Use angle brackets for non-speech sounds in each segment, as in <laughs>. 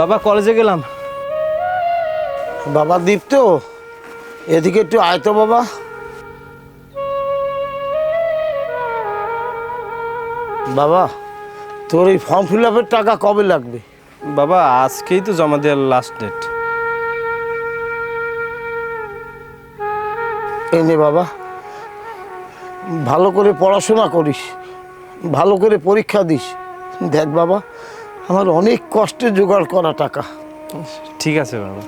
বাবা কলেজে গেলাম। বাবা দীপ্ত এদিকে একটু আয় তো বাবা। বাবা তোর এই ফর্ম ফিল আপের টাকা কবে লাগবে? বাবা আজকেই তো জমা দেওয়ার লাস্ট ডেট এই নে বাবা। ভালো করে পড়াশোনা করিস ভালো করে পরীক্ষা দিস। দেখ বাবা আমার অনেক কষ্টে জোগাড় করা টাকা। ঠিক আছে বাবা।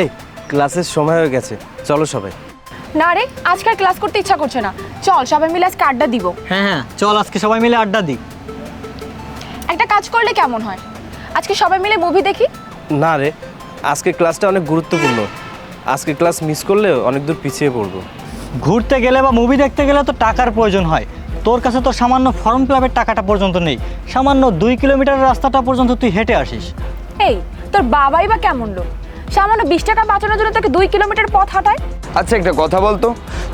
এই ক্লাসের সময় হয়ে গেছে। চলো সবাই। না রে আজকে আর ক্লাস করতে ইচ্ছা করছে না। চল সবাই মিলে আজকে আড্ডা দিব। হ্যাঁ হ্যাঁ চল আজকে সবাই মিলে আড্ডা দিই। একটা কাজ করলে কেমন হয়? আজকে সবাই মিলে মুভি দেখি? না রে আজকে ক্লাসটা অনেক গুরুত্বপূর্ণ। আজকে ক্লাস মিস করলে অনেক দূর পিছিয়ে পড়ব। ঘুরতে গেলে বা মুভি দেখতে গেলে তো টাকার প্রয়োজন হয়। তোর কাছে তো সামান্য ফর্ম ক্লাবের টাকাটা পর্যন্ত নেই। সামান্য দুই কিলোমিটার রাস্তাটা পর্যন্ত তুই হেঁটে আসিস। এই তোর বাবাই বা কেমন লোক? সামান্য বিশ টাকা বাঁচানোর জন্য তোকে দুই কিলোমিটার পথ হাঁটায়। আচ্ছা একটা কথা বলতো?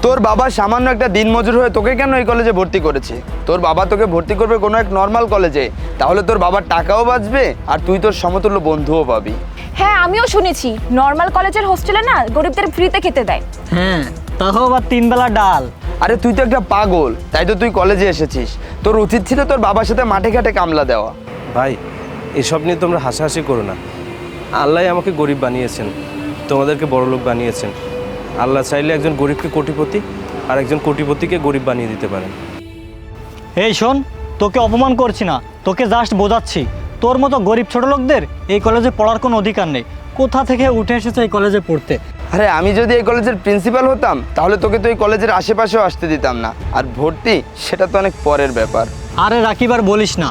তোর বাবা সামান্য একটা দিনমজুর হয়ে তোকে কেন এই কলেজে ভর্তি করেছে? তোর বাবা তোকে ভর্তি করবে কোনো এক নর্মাল কলেজে তাহলে তোর বাবার টাকাও বাঁচবে আর তুই তোর সমতুল্য বন্ধুও পাবি। হ্যাঁ আমিও শুনেছি নর্মাল কলেজের হোস্টেলে না গরিবদের ফ্রিতে খেতে দেয়। হ্যাঁ তাও আবার তিন বেলা ডাল। আরে তুই তো একটা পাগল তাই তো তুই কলেজে এসেছিস। তোর উচিত ছিল তোর বাবার সাথে মাঠে ঘাটে কামলা দেওয়া। ভাই এসব নিয়ে তোমরা হাসাহাসি করো না। আল্লাহ আমাকে গরিব বানিয়েছেন তোমাদেরকে বড়লোক বানিয়েছেন। আল্লাহ চাইলে একজন গরিবকে কোটিপতি আর একজন কোটিপতিকে গরিব বানিয়ে দিতে পারেন। এই শোন তোকে অপমান করছি না তোকে জাস্ট বোঝাচ্ছি। তোর মতো গরিব ছোট লোকদের এই কলেজে পড়ার কোনো অধিকার নেই। কোথা থেকে উঠে এসেছে এই কলেজে পড়তে? আরে আমি যদি এই কলেজের প্রিন্সিপাল হতাম তাহলে তোকে তো এই কলেজের আশেপাশেও আসতে দিতাম না। আর ভর্তি সেটা তো অনেক পরের ব্যাপার। আরে রাকিব আর বলিস না।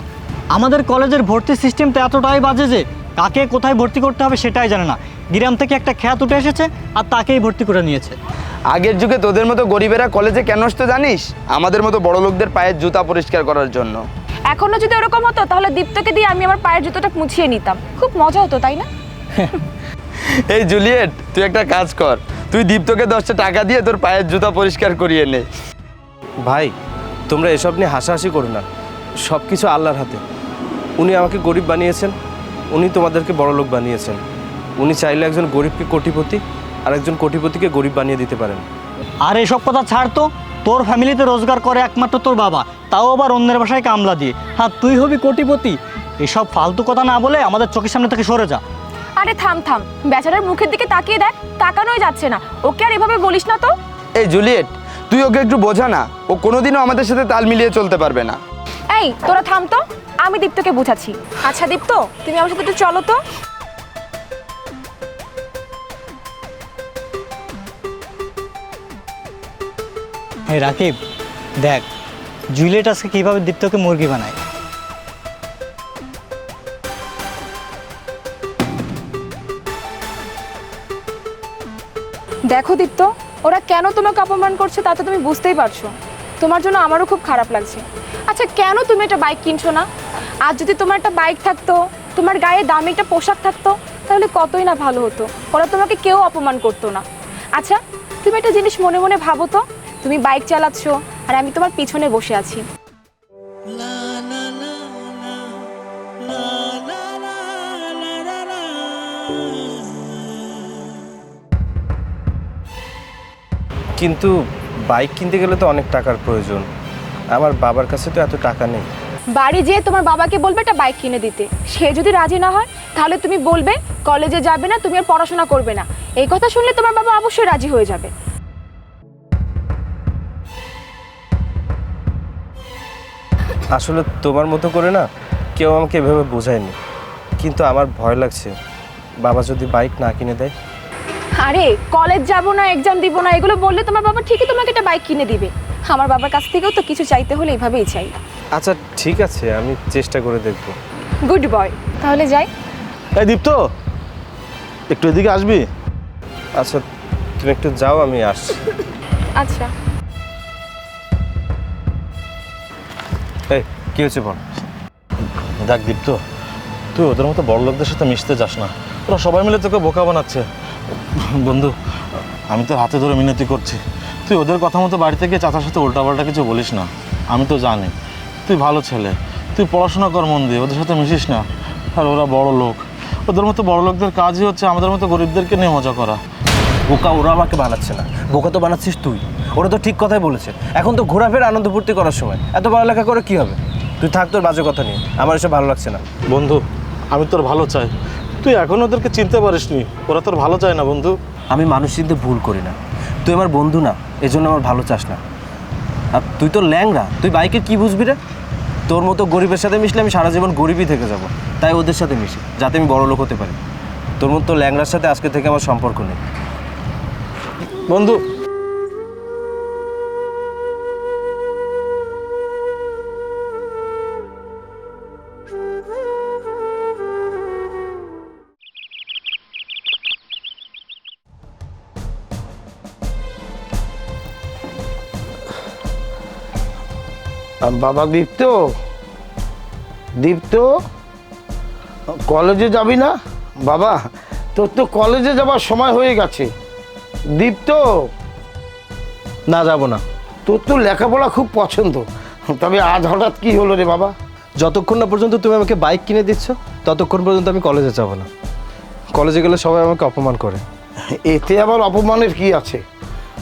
আমাদের কলেজের ভর্তি সিস্টেম তো এতটাই বাজে যে কাকে কোথায় ভর্তি করতে হবে সেটাই জানে না। গ্রাম থেকে একটা খ্যাত উঠে এসেছে আর তাকেই ভর্তি করে নিয়েছে। আগের যুগে তোদের মতো গরিবেরা কলেজে কেন আসতো জানিস? আমাদের মতো বড় লোকদের পায়ের জুতা পরিষ্কার করার জন্য। এখনও যদি ওরকম হতো তাহলে দীপ্তকে দিয়ে আমি আমার পায়ের জুতোটা মুছিয়ে নিতাম। খুব মজা হতো তাই না? <laughs> এই জুলিয়েট তুই একটা কাজ কর। তুই দীপ্তকে দশটা টাকা দিয়ে তোর পায়ের জুতা পরিষ্কার করিয়ে নে। ভাই তোমরা এসব নিয়ে হাসাহাসি করো না। সব কিছু আল্লাহর হাতে। উনি আমাকে গরিব বানিয়েছেন। উনি তোমাদেরকে বড় লোক বানিয়েছেন। উনি চাইলে একজন গরিবকে কোটিপতি আর একজন কোটিপতিকে গরিব বানিয়ে দিতে পারেন। আর এসব কথা ছাড় তো তোর ফ্যামিলিতে রোজগার করে একমাত্র তোর বাবা তাও আবার অন্যের বাসায় কামলা দিয়ে। হ্যাঁ তুই হবি কোটিপতি। এসব ফালতু কথা না বলে আমাদের চোখের সামনে থেকে সরে যা। আরে থাম থাম বেচারার মুখের দিকে তাকিয়ে দেখ তাকানোই যাচ্ছে না। ওকে আর এভাবে বলিস না তো? এই জুলিয়েট তুই ওকে একটু বোঝা না। ও কোনোদিনও আমাদের সাথে তাল মিলিয়ে চলতে পারবে না। এই তোরা থাম তো। আমি দীপ্তকে বুঝাচ্ছি। আচ্ছা দীপ্ত তুমি আমার সাথে একটু চলো তো। রাকিব দেখ জুলিয়েট আজকে কীভাবে দীপ্তকে মুরগি বানায়? দেখো দীপ্ত ওরা কেন তোমাকে অপমান করছে তা তো তুমি বুঝতেই পারছ। তোমার জন্য আমারও খুব খারাপ লাগছে। আচ্ছা কেন তুমি একটা বাইক কিনছো না? আর যদি তোমার একটা বাইক থাকতো, তোমার গায়ে দামি একটা পোশাক থাকতো, তাহলে কতই না ভালো হতো? ওরা তোমাকে কেউ অপমান করতো না। আচ্ছা তুমি একটা জিনিস মনে মনে ভাবো তো? তুমি বাইক চালাচ্ছ, আর আমি তোমার পিছনে বসে আছি। কিন্তু বাইক কিনতে গেলে তো অনেক টাকার প্রয়োজন। আমার বাবার কাছে তো এত টাকা নেই। বাড়ি যেয়ে তোমার বাবাকে বলবে একটা বাইক কিনে দিতে। সে যদি রাজি না হয় তাহলে তুমি বলবে কলেজে যাবে না তুমি আর পড়াশোনা করবে না। এই কথা শুনলে তোমার বাবা অবশ্যই রাজি হয়ে যাবে। আসলে তোমার মতো করে না কেউ আমাকে এভাবে বোঝায়নি। কিন্তু আমার ভয় লাগছে বাবা যদি বাইক না কিনে দেয়। আরে কলেজ যাব না এক্সাম দিব না এগুলো বললে তোমার বাবা ঠিকই তোমাকে একটা বাইক কিনে দিবে। আমার বাবার কাছ থেকেও তো কিছু চাইতে হলে এইভাবেই চাই। আচ্ছা ঠিক আছে আমি চেষ্টা করে দেখব। গুড বয় তাহলে যাই। এই দীপ্ত একটু এদিকে আসবি? আচ্ছা তুমি একটু যাও আমি আসছি। আচ্ছা। এই কী হয়েছে বল? দেখ দীপ্ত তুই ওদের মতো বড় লোকদের সাথে মিশতে যাস না। ওরা সবাই মিলে তোকে বোকা বানাচ্ছে। বন্ধু আমি তোর হাতে ধরে মিনতি করছি। তুই ওদের কথা মতো বাড়িতে গিয়ে চাচার সাথে উল্টাপাল্টা কিছু বলিস না। আমি তো জানি। তুই ভালো ছেলে। তুই পড়াশোনা কর মন দিয়ে ওদের সাথে মিশিস না। আর ওরা বড় লোক। ওদের মতো বড় লোকদের কাজই হচ্ছে আমাদের মতো গরিবদেরকে নিয়ে মজা করা। বোকা ওরা আমাকে বানাচ্ছে না। বোকা তো বানাচ্ছিস তুই। ওরা তো ঠিক কথাই বলেছে। এখন তো ঘোরাফেরা আনন্দ ফুর্তি করার সময়। এত পড়ালেখা করে কি হবে? তুই থাক তোর বাজে কথা নিয়ে। আমার এসব ভালো লাগছে না। বন্ধু আমি তোর ভালো চাই। তুই এখন ওদেরকে চিনতে পারিসনি। ওরা তোর ভালো চায় না বন্ধু। আমি মানুষ চিনতে ভুল করি না। তুই আমার বন্ধু না এই জন্য আমার ভালো চাস না। আর তুই তো ল্যাংরা তুই বাইকে কি বুঝবি রে? তোর মতো গরিবের সাথে মিশলে আমি সারা জীবন গরিবই থেকে যাব, তাই ওদের সাথে মিশি, যাতে আমি বড় লোক হতে পারি। তোর মতো ল্যাংরার সাথে আজকে থেকে আমার সম্পর্ক নেই। বন্ধু আর বাবা দীপ্ত? দীপ্ত? কলেজে যাবি না? বাবা তোর তো কলেজে যাবার সময় হয়ে গেছে। দীপ্ত? না যাব না। তোর তো লেখাপড়া খুব পছন্দ। তবে আজ হঠাৎ কি হলো রে বাবা? যতক্ষণ না পর্যন্ত তুমি আমাকে বাইক কিনে দিচ্ছ ততক্ষণ পর্যন্ত আমি কলেজে যাব না। কলেজে গেলে সবাই আমাকে অপমান করে। এতে আবার অপমানের কি আছে?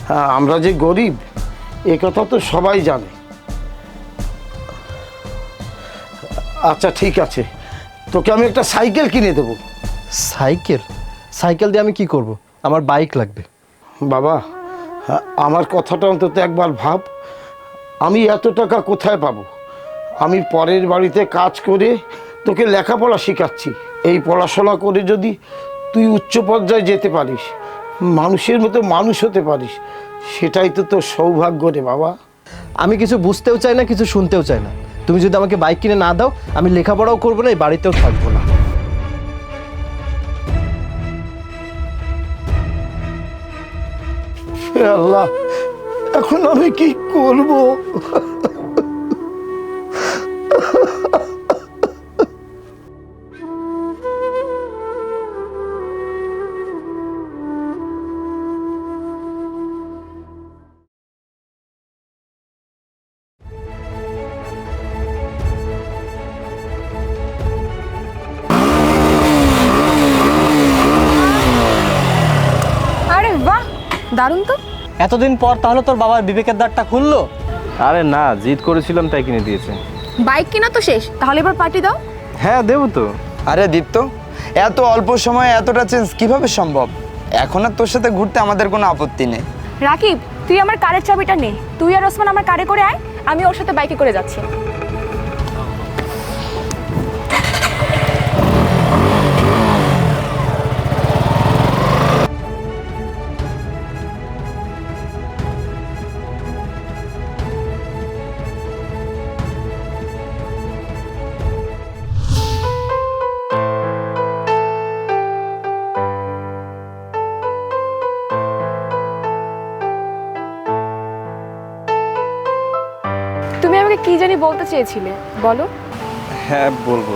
হ্যাঁ আমরা যে গরিব এ কথা তো সবাই জানে। আচ্ছা ঠিক আছে। তোকে আমি একটা সাইকেল কিনে দেবো। সাইকেল? সাইকেল দিয়ে আমি কি করব? আমার বাইক লাগবে। বাবা হ্যাঁ, আমার কথাটা অন্তত একবার ভাব। আমি এত টাকা কোথায় পাবো? আমি পরের বাড়িতে কাজ করে তোকে লেখাপড়া শেখাচ্ছি। এই পড়াশোনা করে যদি তুই উচ্চ পর্যায়ে যেতে পারিস মানুষের মতো মানুষ হতে পারিস সেটাই তো তোর সৌভাগ্য রে বাবা। আমি কিছু বুঝতেও চাই না কিছু শুনতেও চাই না। তুমি যদি আমাকে বাইক কিনে না দাও, আমি লেখাপড়াও করব না, এই বাড়িতেও থাকব না। আল্লাহ, এখন আমি কি করব? দারুণ তো। এতদিন পর তাহলে তোর বাবার বিবেকের দ্বারটা খুললো? আরে না জিদ করেছিলাম তাই কিনে দিয়েছে। বাইক কিনা তো শেষ তাহলে এবার পার্টি দাও। হ্যাঁ দেবো তো। আরে দীপ্ত এত অল্প সময়ে এতটা চেঞ্জ কীভাবে সম্ভব? এখন আর তোর সাথে ঘুরতে আমাদের কোনো আপত্তি নেই। রাকিব তুই আমার কারের চাবিটা নে। তুই আর ওসমান আমার কারে করে আয় আমি ওর সাথে বাইকে করে যাচ্ছি। বলতে চেয়েছিলে? বলো। হ্যাঁ বলব।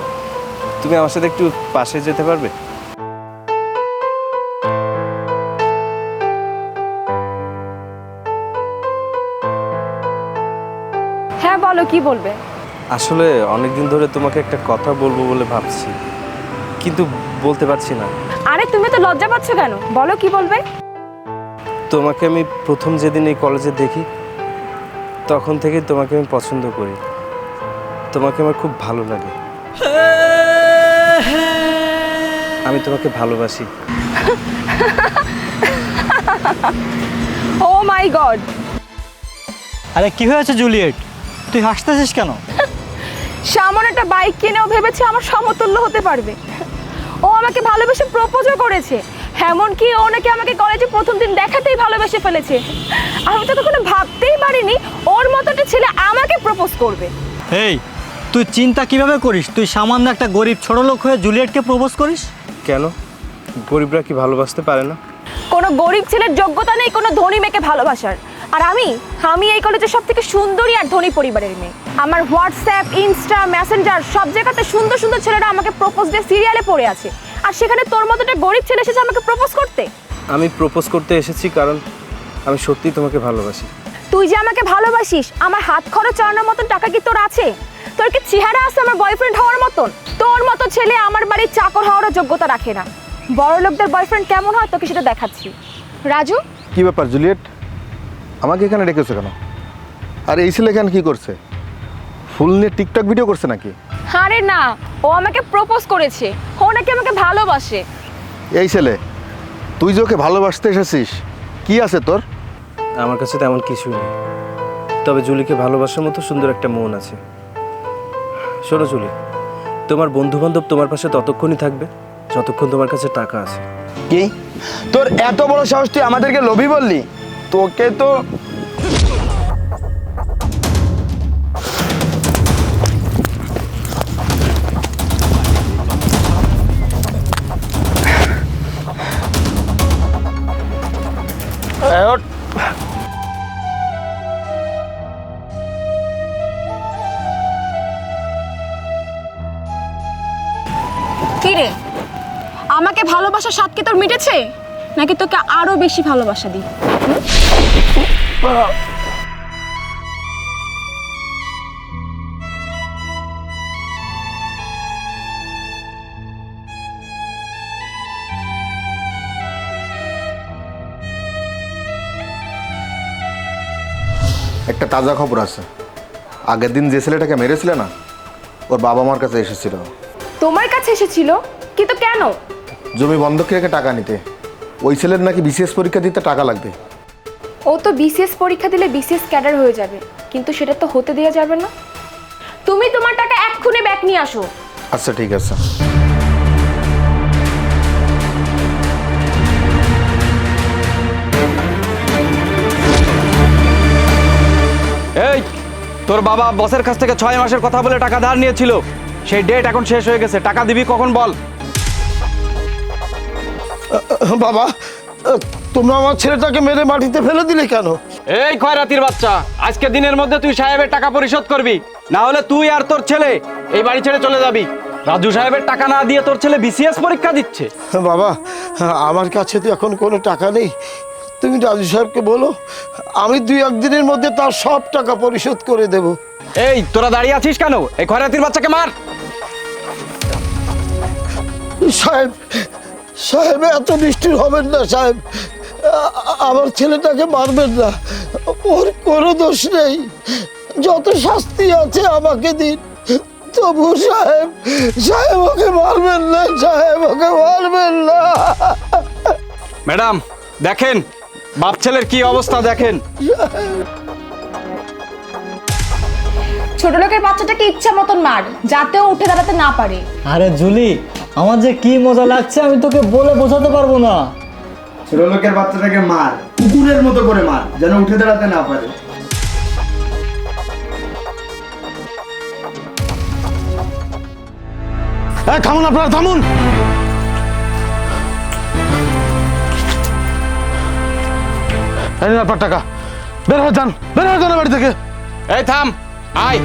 তুমি আমার সাথে একটু পাশে যেতে পারবে? হ্যাঁ বলো কি বলবে? আসলে অনেক দিন ধরে তোমাকে একটা কথা বলব বলে ভাবছি কিন্তু বলতে পারছি না। আরে তুমি তো লজ্জা পাচ্ছ কেন? বলো কি বলবে? তোমাকে আমি প্রথম যেদিন এই কলেজে দেখি তখন থেকে তোমাকে আমি পছন্দ করি। তোমাকে আমার খুব ভালো লাগে। আমি তোমাকে ভালোবাসি। ও মাই গড আরে কি হয়েছে জুলিয়েট? তুই হাসতেছিস কেন? সামনে একটা বাইক কিনেও ভেবেছে আমার সমতুল্য হতে পারবে। ও আমাকে ভালোবেসে প্রপোজও করেছে। এমনকি ও নাকি আমাকে কলেজে প্রথম দিন দেখাতেই ভালোবেসে ফেলেছে। আমি তো কখনো ভাবতেই পারিনি ওর মতো একটা ছেলে আমাকে প্রপোজ করবে। এই তুই চিন্তা কীভাবে করিস? তুই সামান্য একটা গরিব ছোট লোক হয়ে জুলিয়েটকে প্রপোজ করিস? কেন? গরিবরা কি ভালোবাসতে পারে না? কোনো গরিব ছেলের যোগ্যতা নেই কোনো ধনী মেয়েকে ভালোবাসার। আর আমি আমি এই কলেজের সব থেকে সুন্দরী আর ধনী পরিবারের মেয়ে। আমার হোয়াটসঅ্যাপ ইনস্টা মেসেঞ্জার সব জায়গাতে সুন্দর সুন্দর ছেলেরা আমাকে প্রপোজ দিয়ে সিরিয়ালে পড়ে আছে। আর সেখানে তোর মতো একটা গরিব ছেলে এসেছে আমাকে প্রপোজ করতে? আমি প্রপোজ করতে এসেছি কারণ আমি সত্যিই তোমাকে ভালোবাসি। তুই যে আমাকে ভালোবাসিস আমার হাত খরচ চালানোর মতন টাকা কি তোর আছে? তোর কি চেহারা আছে আমার বয়ফ্রেন্ড হওয়ার মতন? তোর মতো ছেলে আমার বাড়ির চাকর হওয়ারও যোগ্যতা রাখে না। বড় লোকদের বয়ফ্রেন্ড কেমন হয় তোকে সেটা দেখাচ্ছি। রাজু? কি ব্যাপার জুলিয়েট? আমাকে এখানে ডেকেছো কেন? আর এই ছেলে এখানে কি করছে? ফুল নিয়ে টিকটক ভিডিও করছে নাকি? আরে না ও আমাকে প্রপোজ করেছে। ও নাকি আমাকে ভালোবাসে। এই ছেলে তুই যে ওকে ভালোবাসতে এসেছিস কি আছে তোর? আমার কাছে তেমন কিছুই নেই। তবে জুলিকে ভালোবাসার মতো সুন্দর একটা মন আছে। শোনো জুলি, তোমার বন্ধু বান্ধব তোমার পাশে ততক্ষণই থাকবে, যতক্ষণ তোমার কাছে টাকা আছে। কি? তোর এত বড় সাহস তুই আমাদেরকে লোভী বললি? তোকে তো মিটেছে? নাকি তোকে আরও বেশি ভালোবাসা দিই? একটা তাজা খবর আছে। আগের দিন যে ছেলেটাকে মেরেছিলে না ওর বাবা মার কাছে এসেছিল। তোমার কাছে এসেছিল? কিন্তু কেন? জমি বন্ধক রেখে টাকা নিতে। ওই ছেলের নাকি বিসিএস পরীক্ষা দিতে টাকা লাগবে। ও তো বিসিএস পরীক্ষা দিলে বিসিএস ক্যাডার হয়ে যাবে কিন্তু সেটা তো হতে দেওয়া যাবে না। তুমি তোমার টাকা এক্ষুনি ব্যাক নিয়ে আসো। আচ্ছা ঠিক আছে। এই তোর বাবা বসের কাছ থেকে ছয় মাসের কথা বলে টাকা ধার নিয়েছিল। সেই ডেট এখন শেষ হয়ে গেছে। টাকা দিবি কখন বল? বাবা তোমরা আমার ছেলেটাকে মেরে মাটিতে ফেলে দিলে কেন? এই খয়রাতির বাচ্চা আজকে দিনের মধ্যে তুই সাহেবের টাকা পরিশোধ করবি। না হলে তুই আর তোর ছেলে এই বাড়ি ছেড়ে চলে যাবি। রাজু সাহেবের টাকা না দিয়ে তোর ছেলে বিসিএস পরীক্ষা দিচ্ছে। বাবা আমার কাছে তো এখন কোনো টাকা নেই। তুমি রাজু সাহেবকে বলো আমি দুই একদিনের মধ্যে তার সব টাকা পরিশোধ করে দেব। এই তোরা দাঁড়িয়ে আছিস কেন? এই খয়রাতির বাচ্চাকে মার। সাহেব সাহেব এত নিষ্ঠুর হবেন না সাহেব। আমার ছেলেটাকে মারবেন না। ওর কোনো দোষ নেই। যত শাস্তি আছে আমাকে দিন। তবু সাহেব সাহেব ওকে মারবেন না সাহেব ওকে মারবেন না। ম্যাডাম দেখেন বাপ ছেলের কি অবস্থা দেখেন। ছোট লোকের বাচ্চাটাকে ইচ্ছা মতন মার যাতেও উঠে দাঁড়াতে না পারে। আরে জুলি আমার যে কি মজা লাগছে আমি তোকে বলে বোঝাতে পারব না। ছোট লোকের বাচ্চাটাকে মার কুকুরের মতো করে মার যেন উঠে দাঁড়াতে না পারে। থামুন আপনারা থামুন! এই নিন আপনার টাকা। বের হয়ে যান বের হয়ে যান বাড়ি থেকে। এই থাম আয়।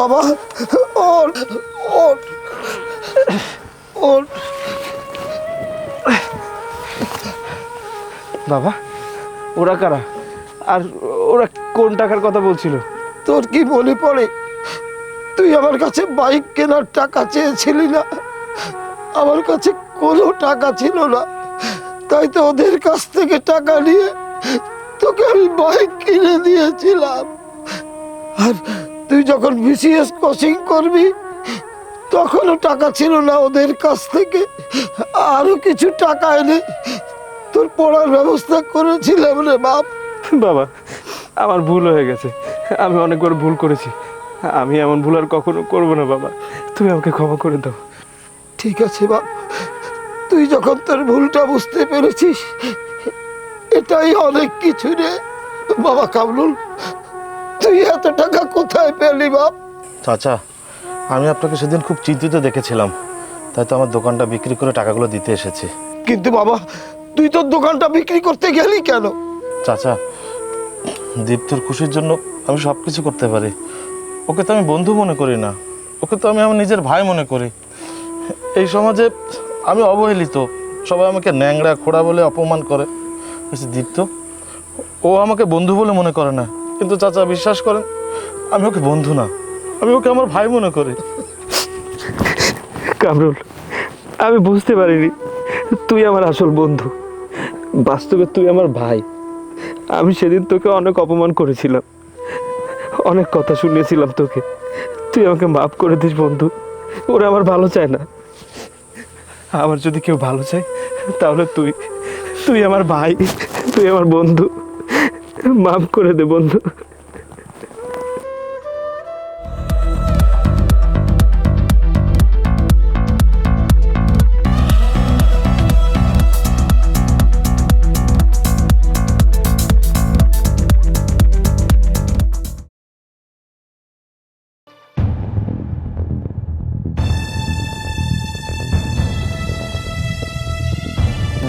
বাবা। ওঠ ওঠ ওঠ বাবা ওরা কারা? আর ওরা কোন টাকার কথা বলছিল? তোর কি মনে পড়ে তুই আমার কাছে বাইক কেনার টাকা চেয়েছিলি না। আমার কাছে কোনো টাকা ছিল না। তাই তো ওদের কাছ থেকে টাকা নিয়ে তোকে আমি বাইক কিনে দিয়েছিলাম। আর তুই যখন বিসিএস কোচিং করবি তখনও টাকা ছিল না ওদের কাছ থেকে। আরও কিছু টাকা এনে তোর পড়ার ব্যবস্থা করেছিলাম রে বাপ। বাবা আমার ভুল হয়ে গেছে। আমি অনেক বড় ভুল করেছি। আমি এমন ভুল আর কখনো করব না বাবা। তুমি আমাকে ক্ষমা করে দাও। ঠিক আছে বাপ। তুই যখন তোর ভুলটা বুঝতে পেরেছিস এটাই অনেক কিছু রে। বাবা কামরুল তুই এত টাকা কোথায় পেলি বাপ? চাচা আমি আপনাকে সেদিন খুব চিন্তিত দেখেছিলাম। তাই তো আমার দোকানটা বিক্রি করে টাকাগুলো দিতে এসেছি। কিন্তু বাবা তুই তোর দোকানটা বিক্রি করতে গেলি কেন? চাচা দীপ্তর খুশির জন্য আমি সব কিছু করতে পারি। ওকে তো আমি বন্ধু মনে করি না। ওকে তো আমি আমার নিজের ভাই মনে করি। এই সমাজে আমি অবহেলিত। সবাই আমাকে ন্যাংরা খোড়া বলে অপমান করে। দীপ্ত ও আমাকে বন্ধু বলে মনে করে না। কিন্তু চাচা, বিশ্বাস করেন, আমি ওকে বন্ধু না। আমি ওকে আমার ভাই মনে করি। কামরুল, আমি বুঝতে পারিনি, তুই আমার আসল বন্ধু। বাস্তবে তুই আমার ভাই। আমি সেদিন তোকে অনেক অপমান করেছিলাম। অনেক কথা শুনিয়েছিলাম তোকে। তুই আমাকে মাফ করে দিস, বন্ধু। ওরা আমার ভালো চায় না। আমার যদি কেউ ভালো চায়, তাহলে তুই তুই আমার ভাই, তুই আমার বন্ধু। মাফ করে দে বন্ধু।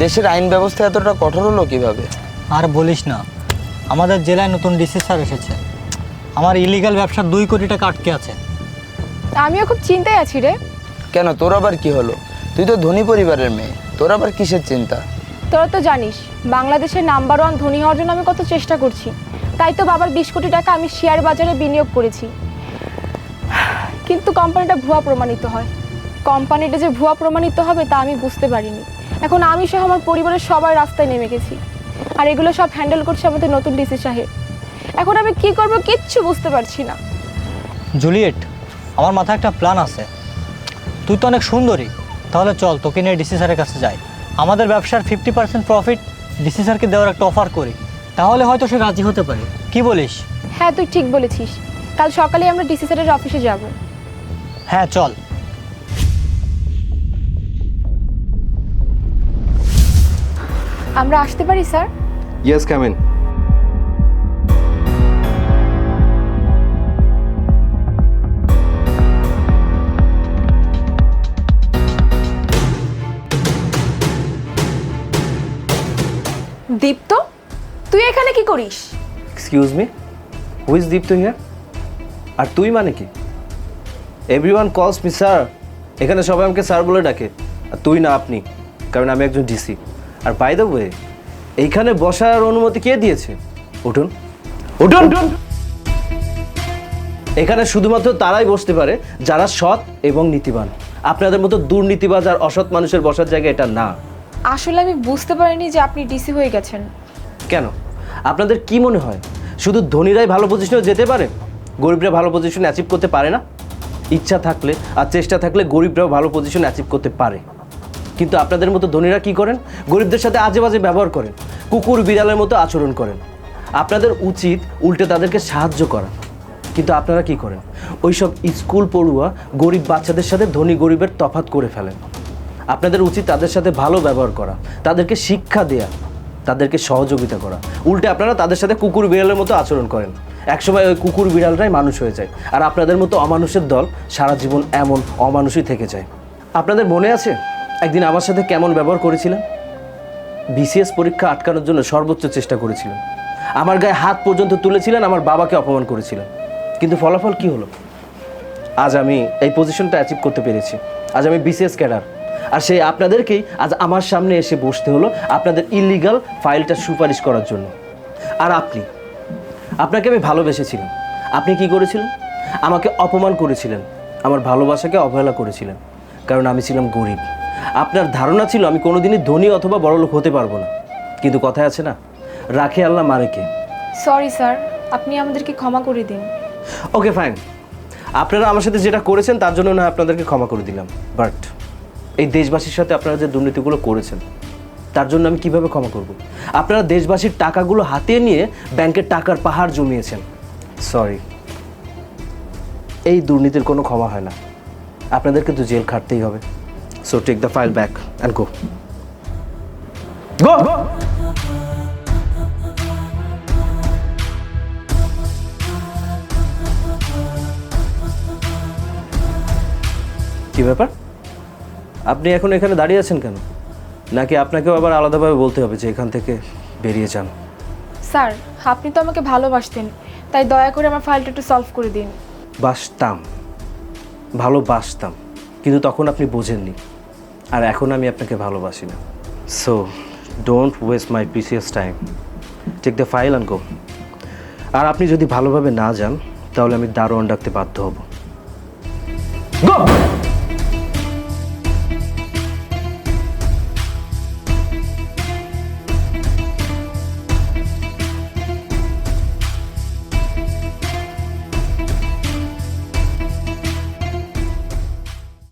দেশের আইন ব্যবস্থা এতটা কঠোর হলো কীভাবে? আর বলিস না আমাদের জেলায় নতুন ডিসি স্যার এসেছে। আমার ইলিগাল ব্যবসার দুই কোটি টাকা আটকে আছে। আমিও খুব চিন্তায় আছি রে। কেন? তোর আবার কি হলো? তুই তো ধনী পরিবারের মেয়ে। তোর আবার কিসের চিন্তা? তোরা তো জানিস বাংলাদেশের নাম্বার ওয়ান ধনী হওয়ার জন্য আমি কত চেষ্টা করছি। তাই তো বাবার বিশ কোটি টাকা আমি শেয়ার বাজারে বিনিয়োগ করেছি। কিন্তু কোম্পানিটা ভুয়া প্রমাণিত হয়। কোম্পানিটা যে ভুয়া প্রমাণিত হবে তা আমি বুঝতে পারিনি। এখন আমি সহ আমার পরিবারের সবাই রাস্তায় নেমে গেছি। আর এগুলো সব হ্যান্ডেল করছে আমাদের নতুন ডিসি সাহেব। এখন আমি কি করব কিচ্ছু বুঝতে পারছি না। জুলিয়েট আমার মাথায় একটা প্ল্যান আছে। তুই তো অনেক সুন্দরী। তাহলে চল তোকে নিয়ে ডিসি স্যারের কাছে যাই। আমাদের ব্যবসার ফিফটি পার্সেন্ট প্রফিট ডিসি স্যারকে দেওয়ার একটা অফার করি। তাহলে হয়তো সে রাজি হতে পারে। কি বলিস? হ্যাঁ তুই ঠিক বলেছিস। কাল সকালে আমরা ডিসি স্যারের অফিসে যাব। হ্যাঁ চল। আমরা আসতে পারি স্যার? ইয়েস ক্যামিন দীপ্ত তুই এখানে কি করিস? Excuse me who is Dipto here আর তুই মানে কি? Everyone calls me sir এখানে সবাই আমাকে স্যার বলে ডাকে। আর তুই না আপনি কারণ আমি একজন ডিসি আর বাই দ্য ওয়ে এইখানে বসার অনুমতি কে দিয়েছে? উঠুন। উঠুন। এখানে শুধুমাত্র তারাই বসতে পারে যারা সৎ এবং নীতিবান। আপনাদের মতো দুর্নীতিবাজ আর অসৎ মানুষের বসার জায়গা এটা না। আসলে আমি বুঝতে পারিনি যে আপনি ডিসি হয়ে গেছেন। কেন? আপনাদের কি মনে হয়? শুধু ধনীরাই ভালো পজিশনে যেতে পারে? গরিবরা ভালো পজিশন অ্যাচিভ করতে পারে না? ইচ্ছা থাকলে আর চেষ্টা থাকলে গরিবরাও ভালো পজিশন অ্যাচিভ করতে পারে। কিন্তু আপনাদের মতো ধনীরা কি করেন? গরিবদের সাথে আজে বাজে ব্যবহার করেন। কুকুর বিড়ালের মতো আচরণ করেন। আপনাদের উচিত উল্টে তাদেরকে সাহায্য করা। কিন্তু আপনারা কি করেন? ওইসব স্কুল পড়ুয়া গরিব বাচ্চাদের সাথে ধনী গরিবের তফাত করে ফেলেন। আপনাদের উচিত তাদের সাথে ভালো ব্যবহার করা। তাদেরকে শিক্ষা দেয়া। তাদেরকে সহযোগিতা করা। উল্টে আপনারা তাদের সাথে কুকুর বিড়ালের মতো আচরণ করেন। একসময় ওই কুকুর বিড়ালরাই মানুষ হয়ে যায়। আর আপনাদের মতো অমানুষের দল সারা জীবন এমন অমানুষই থেকে যায়। আপনাদের মনে আছে? একদিন আমার সাথে কেমন ব্যবহার করেছিলেন? বিসিএস পরীক্ষা আটকানোর জন্য সর্বোচ্চ চেষ্টা করেছিলেন। আমার গায়ে হাত পর্যন্ত তুলেছিলেন, আমার বাবাকে অপমান করেছিলেন। কিন্তু ফলাফল কি হলো? আজ আমি এই পজিশনটা অ্যাচিভ করতে পেরেছি। আজ আমি বিসিএস ক্যাডার। আর সেই আপনাদেরকেই আজ আমার সামনে এসে বসতে হলো আপনাদের ইলিগাল ফাইলটা সুপারিশ করার জন্য। আর আপনি? আপনাকে আমি ভালোবেসেছিলাম। আপনি কি করেছিলেন? আমাকে অপমান করেছিলেন। আমার ভালোবাসাকে অবহেলা করেছিলেন। কারণ আমি ছিলাম গরিব। আপনার ধারণা ছিল আমি কোনোদিনই ধনী অথবা বড়লোক হতে পারব না। কিন্তু কথায় আছে না রাখে আল্লাহ মারেকে সরি স্যার আপনি আমাদেরকে ক্ষমা করে দিন। Okay fine. আপনারা আমার সাথে যেটা করেছেন তার জন্য না আপনাদেরকে ক্ষমা করে দিলাম। বাট এই দেশবাসীর সাথে আপনারা যে দুর্নীতিগুলো করেছেন তার জন্য আমি কীভাবে ক্ষমা করব? আপনারা দেশবাসীর টাকাগুলো হাতিয়ে নিয়ে ব্যাংকের টাকার পাহাড় জমিয়েছেন। সরি। এই দুর্নীতির কোনো ক্ষমা হয় না। আপনাদেরকে তো জেল খাটতেই হবে। So take the file back and go go কি ব্যাপার? আপনি এখন এখানে দাঁড়িয়ে আছেন কেন? নাকি আপনাকেও আবার আলাদাভাবে বলতে হবে যে এখান থেকে বেরিয়ে যান? স্যার আপনি তো আমাকে ভালোবাসতেন তাই দয়া করে আমার ফাইলটা একটু সলভ করে দিন। বাসতাম। ভালোবাসতাম কিন্তু তখন আপনি বোঝেননি। আর এখন আমি আপনাকে ভালোবাসি না। So don't waste my precious time take the file and go আর আপনি যদি ভালোভাবে না যান, তাহলে আমি দারোয়ান ডাকতে বাধ্য হব। গো